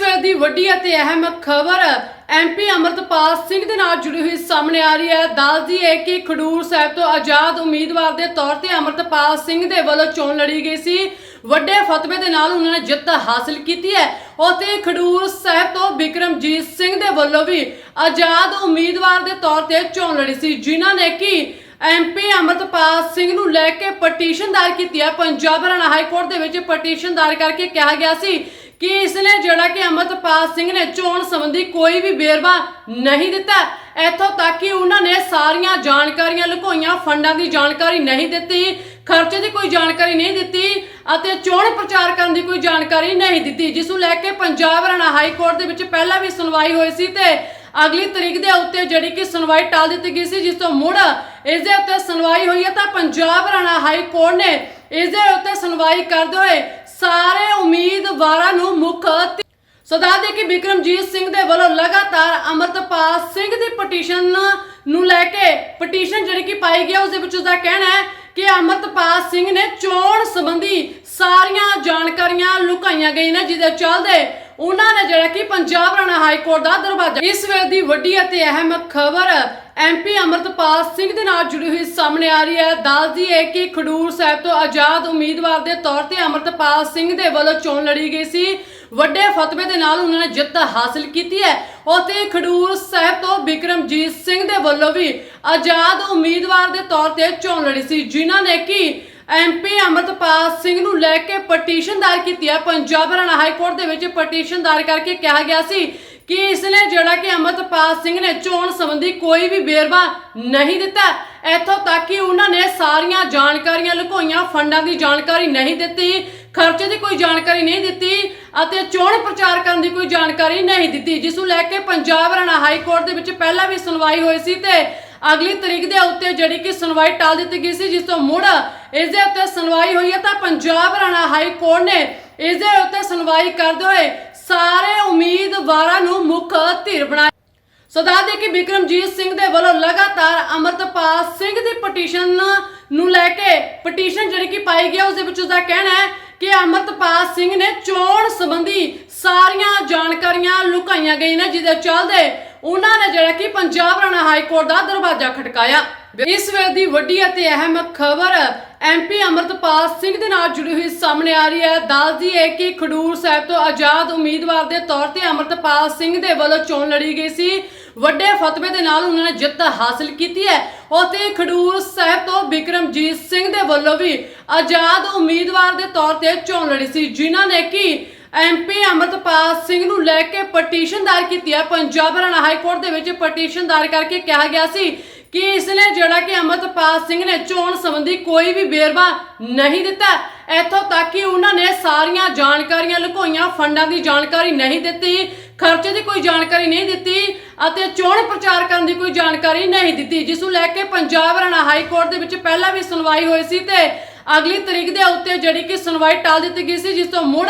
ਵੇਲੇ ਦੀ ਵੱਡੀ ਅਤੇ ਅਹਿਮ ਖਬਰ ਐਮਪੀ ਅਮਰਤਪਾਲ ਸਿੰਘ ਦੇ ਨਾਲ ਜੁੜੀ ਹੋਈ ਸਾਹਮਣੇ ਆ ਰਹੀ ਹੈ। ਦੱਸਦੀ ਹੈ ਕਿ ਖਡੂਰ ਸਾਹਿਬ ਤੋਂ ਆਜ਼ਾਦ ਉਮੀਦਵਾਰ ਦੇ ਤੌਰ ਤੇ ਅਮਰਤਪਾਲ ਸਿੰਘ ਦੇ ਵੱਲੋਂ ਚੋਣ ਲੜੀ ਗਈ ਸੀ। ਵੱਡੇ ਫਤਵੇ ਦੇ ਨਾਲ ਉਹਨਾਂ ਨੇ ਜਿੱਤ ਹਾਸਲ ਕੀਤੀ ਹੈ। ਅਤੇ ਖਡੂਰ ਸਾਹਿਬ ਤੋਂ ਬਿਕਰਮਜੀਤ ਸਿੰਘ ਦੇ ਵੱਲੋਂ ਵੀ ਆਜ਼ਾਦ ਉਮੀਦਵਾਰ ਦੇ ਤੌਰ ਤੇ ਚੋਣ ਲੜੀ ਸੀ, ਜਿਨ੍ਹਾਂ ਨੇ ਕਿ ਐਮਪੀ ਅਮਰਤਪਾਲ ਸਿੰਘ ਨੂੰ ਲੈ ਕੇ ਪਟੀਸ਼ਨ ਦਾਇਰ ਕੀਤੀ ਹੈ। ਪੰਜਾਬ ਹਰਿਆਣਾ ਹਾਈ ਕੋਰਟ ਦੇ ਵਿੱਚ ਪਟੀਸ਼ਨ ਦਾਇਰ ਕਰਕੇ ਕਿਹਾ ਗਿਆ ਸੀ ਕਿ ਇਸ ਨੇ ਜਿਹੜਾ ਕਿ ਅਮਰਤਪਾਲ ਸਿੰਘ ਨੇ ਚੋਣ ਸੰਬੰਧੀ ਕੋਈ ਵੀ ਵੇਰਵਾ ਨਹੀਂ ਦਿੱਤਾ। ਇੱਥੋਂ ਤੱਕ ਕਿ ਉਹਨਾਂ ਨੇ ਸਾਰੀਆਂ ਜਾਣਕਾਰੀਆਂ ਲੁਕੋਈਆਂ, ਫੰਡਾਂ ਦੀ ਜਾਣਕਾਰੀ ਨਹੀਂ ਦਿੱਤੀ, ਖਰਚੇ ਦੀ ਕੋਈ ਜਾਣਕਾਰੀ ਨਹੀਂ ਦਿੱਤੀ ਅਤੇ ਚੋਣ ਪ੍ਰਚਾਰ ਕਰਨ ਦੀ ਕੋਈ ਜਾਣਕਾਰੀ ਨਹੀਂ ਦਿੱਤੀ, ਜਿਸ ਨੂੰ ਲੈ ਕੇ ਪੰਜਾਬ ਹਰਿਆਣਾ ਹਾਈ ਕੋਰਟ ਦੇ ਵਿੱਚ ਪਹਿਲਾਂ ਵੀ ਸੁਣਵਾਈ ਹੋਈ ਸੀ ਤੇ ਅਗਲੀ ਤਰੀਕ ਦੇ ਉੱਤੇ ਜਿਹੜੀ ਕਿ ਸੁਣਵਾਈ ਟਾਲ ਦਿੱਤੀ ਗਈ ਸੀ, ਜਿਸ ਤੋਂ ਮੁੜ ਇਸ ਦੇ ਉੱਤੇ ਸੁਣਵਾਈ ਹੋਈ ਹੈ ਤਾਂ ਪੰਜਾਬ ਹਰਿਆਣਾ ਹਾਈ ਕੋਰਟ ਨੇ ਇਸ ਦੇ ਉੱਤੇ ਸੁਣਵਾਈ ਕਰਦੇ ਹੋਏ ਸਾਰੇ ਉਮੀਦਵਾਰਾਂ ਨੂੰ ਮੁੱਖ ਧਿ- ਸੋ ਦੱਸ ਦੇ ਕਿ ਬਿਕਰਮਜੀਤ ਸਿੰਘ ਦੇ ਵੱਲੋਂ ਲਗਾਤਾਰ ਅਮਰਤਪਾਲ ਸਿੰਘ ਦੀ ਪਟੀਸ਼ਨ ਨੂੰ ਲੈ ਕੇ ਪਟੀਸ਼ਨ ਜਿਹੜੀ ਕਿ ਪਾਈ ਗਈ ਹੈ, ਉਸ ਦੇ ਵਿੱਚ ਉਸਦਾ ਕਹਿਣਾ ਹੈ ਕਿ ਅਮਰਤਪਾਲ ਸਿੰਘ ਨੇ ਚੋਣ ਸੰਬੰਧੀ ਸਾਰੀਆਂ ਜਾਣਕਾਰੀਆਂ ਲੁਕਾਈਆਂ ਗਈਆਂ ਨੇ, ਜਿਹਦੇ ਚੱਲਦੇ ਉਹਨਾਂ ਨੇ ਜਿਹੜਾ ਕਿ ਪੰਜਾਬ ਹਰਿਆਣਾ ਹਾਈ ਕੋਰਟ ਦਾ ਦਰਵਾਜ਼ਾ ਇਸ ਵੇਲੇ ਦੀ ਵੱਡੀ ਅਤੇ ਅਹਿਮ ਖਬਰ ਐਮਪੀ ਅਮਰਤਪਾਲ ਸਿੰਘ ਦੇ ਨਾਲ ਜੁੜੀ ਹੋਈ ਸਾਹਮਣੇ ਆ ਰਹੀ ਹੈ। ਦੱਸਦੀ ਹੈ ਕਿ ਖਡੂਰ ਸਾਹਿਬ ਤੋਂ ਆਜ਼ਾਦ ਉਮੀਦਵਾਰ ਦੇ ਤੌਰ ਤੇ ਅਮਰਤਪਾਲ ਸਿੰਘ ਦੇ ਵੱਲੋਂ ਚੋਣ ਲੜੀ ਗਈ ਸੀ। ਵੱਡੇ ਫਤਵੇ ਦੇ ਨਾਲ ਉਹਨਾਂ ਨੇ ਜਿੱਤ ਹਾਸਲ ਕੀਤੀ ਹੈ। ਅਤੇ ਖਡੂਰ ਸਾਹਿਬ ਤੋਂ ਬਿਕਰਮਜੀਤ ਸਿੰਘ ਦੇ ਵੱਲੋਂ ਵੀ ਆਜ਼ਾਦ ਉਮੀਦਵਾਰ ਦੇ ਤੌਰ ਤੇ ਚੋਣ ਲੜੀ ਸੀ, ਜਿਨ੍ਹਾਂ ਨੇ ਕਿ ਐਮਪੀ ਅਮਰਤਪਾਲ ਸਿੰਘ ਨੂੰ ਲੈ ਕੇ ਪਟੀਸ਼ਨ ਦਾਇਰ ਕੀਤੀ ਹੈ। ਪੰਜਾਬ ਹਰਿਆਣਾ ਹਾਈ ਕੋਰਟ ਦੇ ਵਿੱਚ ਪਟੀਸ਼ਨ ਦਾਇਰ ਕਰਕੇ ਕਿਹਾ ਗਿਆ ਸੀ ਕਿ ਇਸ ਨੇ ਜਿਹੜਾ ਕਿ ਅਮਰਤਪਾਲ ਸਿੰਘ ਨੇ ਚੋਣ ਸੰਬੰਧੀ ਕੋਈ ਵੀ ਬੇਰਵਾ ਨਹੀਂ ਦਿੱਤਾ। ਇੱਥੋਂ ਤੱਕ ਕਿ ਉਹਨਾਂ ਨੇ ਸਾਰੀਆਂ ਜਾਣਕਾਰੀਆਂ, ਲੁਕੋਈਆਂ ਫੰਡਾਂ ਦੀ ਜਾਣਕਾਰੀ ਨਹੀਂ ਦਿੱਤੀ। ਖਰਚੇ ਦੀ ਕੋਈ ਜਾਣਕਾਰੀ ਨਹੀਂ ਦਿੱਤੀ ਅਤੇ ਚੋਣ ਪ੍ਰਚਾਰ ਕਰਨ ਦੀ ਕੋਈ ਜਾਣਕਾਰੀ ਨਹੀਂ ਦਿੱਤੀ, ਜਿਸ ਨੂੰ ਲੈ ਕੇ ਪੰਜਾਬ ਹਰਿਆਣਾ ਹਾਈ ਕੋਰਟ ਦੇ ਵਿੱਚ ਪਹਿਲਾਂ ਵੀ ਸੁਣਵਾਈ ਹੋਈ ਸੀ ਤੇ ਅਗਲੀ ਤਰੀਕ ਦੇ ਉੱਤੇ ਜਿਹੜੀ ਕਿ ਸੁਣਵਾਈ ਟਾਲ ਦਿੱਤੀ ਗਈ ਸੀ, ਜਿਸ ਤੋਂ ਮੁੜ ਇਸ ਦੇ ਉੱਤੇ ਸੁਣਵਾਈ ਹੋਈ ਹੈ ਤਾਂ ਪੰਜਾਬ ਹਰਿਆਣਾ ਹਾਈ ਕੋਰਟ ਨੇ ਇਸ ਦੇ ਉੱਤੇ ਸੁਣਵਾਈ ਕਰਦੇ ਹੋਏ ਸਾਰੇ ਉਮੀਦਵਾਰਾਂ ਨੂੰ ਮੁੱਖ ਧਿਰ ਬਣਾਇਆ। ਸੋ ਦੱਸ ਦੇ ਕਿ ਬਿਕਰਮਜੀਤ ਸਿੰਘ ਦੇ ਵੱਲੋਂ ਲਗਾਤਾਰ ਅਮਰਤਪਾਲ ਸਿੰਘ ਦੀ ਪਟੀਸ਼ਨ ਨੂੰ ਲੈ ਕੇ ਪਟੀਸ਼ਨ ਜਿਹੜੀ ਕਿ ਪਾਈ ਗਈ ਉਸ ਦੇ ਵਿੱਚ ਉਸਦਾ ਕਹਿਣਾ ਹੈ ਕਿ ਅਮਰਤਪਾਲ ਸਿੰਘ ਨੇ ਚੋਣ ਸੰਬੰਧੀ ਸਾਰੀਆਂ ਜਾਣਕਾਰੀਆਂ ਲੁਕਾਈਆਂ ਗਈਆਂ ਨੇ, ਜਿਹਦੇ ਚੱਲਦੇ ਉਹਨਾਂ ਨੇ ਜਿਹੜਾ ਕਿ ਪੰਜਾਬ ਹਰਿਆਣਾ ਹਾਈ ਕੋਰਟ ਦਾ ਦਰਵਾਜ਼ਾ ਖਟਕਾਇਆ ਇਸ ਵੇਲੇ ਦੀ ਵੱਡੀ ਅਤੇ ਅਹਿਮ ਖਬਰ ਐਮਪੀ ਅਮਰਤਪਾਲ ਸਿੰਘ ਦੇ ਨਾਲ ਜੁੜੀ ਹੋਈ ਸਾਹਮਣੇ ਆ ਰਹੀ ਹੈ। ਦੱਸਦੀ ਹੈ ਕਿ ਖਡੂਰ ਸਾਹਿਬ ਤੋਂ ਆਜ਼ਾਦ ਉਮੀਦਵਾਰ ਦੇ ਤੌਰ ਤੇ ਅਮਰਤਪਾਲ ਸਿੰਘ ਦੇ ਵੱਲੋਂ ਚੋਣ ਲੜੀ ਗਈ ਸੀ। ਵੱਡੇ ਫਤਵੇ ਦੇ ਨਾਲ ਉਹਨਾਂ ਨੇ ਜਿੱਤ ਹਾਸਲ ਕੀਤੀ ਹੈ। ਅਤੇ ਖਡੂਰ ਸਾਹਿਬ ਤੋਂ ਬਿਕਰਮਜੀਤ ਸਿੰਘ ਦੇ ਵੱਲੋਂ ਵੀ ਆਜ਼ਾਦ ਉਮੀਦਵਾਰ ਦੇ ਤੌਰ ਤੇ ਚੋਣ ਲੜੀ ਸੀ, ਜਿਨ੍ਹਾਂ ਨੇ ਕਿ ਐਮਪੀ ਅਮਰਤਪਾਲ ਸਿੰਘ ਨੂੰ ਲੈ ਕੇ ਪਟੀਸ਼ਨ ਦਾਇਰ ਕੀਤੀ ਹੈ। ਪੰਜਾਬ ਹਰਿਆਣਾ ਹਾਈ ਕੋਰਟ ਦੇ ਵਿੱਚ ਪਟੀਸ਼ਨ ਦਾਇਰ ਕਰਕੇ ਕਿਹਾ ਗਿਆ ਸੀ ਕਿ ਇਸ ਨੇ ਜਿਹੜਾ ਕਿ ਅਮਰਤਪਾਲ ਸਿੰਘ ਨੇ ਚੋਣ ਸੰਬੰਧੀ ਕੋਈ ਵੀ ਵੇਰਵਾ ਨਹੀਂ ਦਿੱਤਾ। ਇੱਥੋਂ ਤੱਕ ਕਿ ਉਹਨਾਂ ਨੇ ਸਾਰੀਆਂ ਜਾਣਕਾਰੀਆਂ, ਲੁਕੋਈਆਂ ਫੰਡਾਂ ਦੀ ਜਾਣਕਾਰੀ ਨਹੀਂ ਦਿੱਤੀ। ਖਰਚੇ ਦੀ ਕੋਈ ਜਾਣਕਾਰੀ ਨਹੀਂ ਦਿੱਤੀ ਅਤੇ ਚੋਣ ਪ੍ਰਚਾਰ ਕਰਨ ਦੀ ਕੋਈ ਜਾਣਕਾਰੀ ਨਹੀਂ ਦਿੱਤੀ, ਜਿਸ ਨੂੰ ਲੈ ਕੇ ਪੰਜਾਬ ਹਰਿਆਣਾ ਹਾਈ ਕੋਰਟ ਦੇ ਵਿੱਚ ਪਹਿਲਾਂ ਵੀ ਸੁਣਵਾਈ ਹੋਈ ਸੀ ਤੇ ਅਗਲੀ ਤਰੀਕ ਦੇ ਉੱਤੇ ਜਿਹੜੀ ਕਿ ਸੁਣਵਾਈ ਟਾਲ ਦਿੱਤੀ ਗਈ ਸੀ, ਜਿਸ ਤੋਂ ਮੁੜ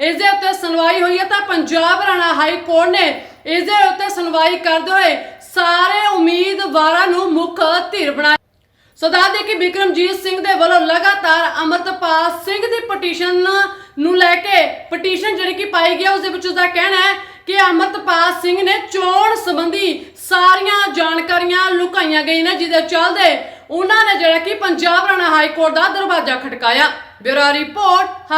ਇਸ ਦੇ ਉੱਤੇ ਸੁਣਵਾਈ ਹੋਈ ਹੈ ਤਾਂ ਪੰਜਾਬ ਹਰਿਆਣਾ ਹਾਈ ਕੋਰਟ ਨੇ ਇਸ ਦੇ ਉੱਤੇ ਸੁਣਵਾਈ ਕਰਦੇ ਹੋਏ ਸਾਰੇ ਉਮੀਦਵਾਰਾਂ ਨੂੰ ਮੁੱਖ ਧਿਰ ਬਣਾਇਆ। ਸੋ ਦੱਸ ਦੇ ਕਿ ਬਿਕਰਮਜੀਤ ਸਿੰਘ ਦੇ ਵੱਲੋਂ ਲਗਾਤਾਰ ਅਮਰਤਪਾਲ ਸਿੰਘ ਦੀ ਪਟੀਸ਼ਨ ਨੂੰ ਲੈ ਕੇ ਪਟੀਸ਼ਨ ਜਿਹੜੀ ਕਿ ਪਾਈ ਗਈ ਉਸ ਦੇ ਵਿੱਚ ਉਸਦਾ ਕਹਿਣਾ ਹੈ ਕਿ ਅਮਰਤਪਾਲ ਸਿੰਘ ਨੇ ਚੋਣ ਸੰਬੰਧੀ ਸਾਰੀਆਂ ਜਾਣਕਾਰੀਆਂ ਲੁਕਾਈਆਂ ਗਈਆਂ ਨੇ, ਜਿਹਦੇ ਚੱਲਦੇ ਉਹਨਾਂ ਨੇ ਜਿਹੜਾ ਕਿ ਪੰਜਾਬ ਹਰਿਆਣਾ ਹਾਈ ਕੋਰਟ ਦਾ ਦਰਵਾਜ਼ਾ ਖਟਕਾਇਆ। Bureau report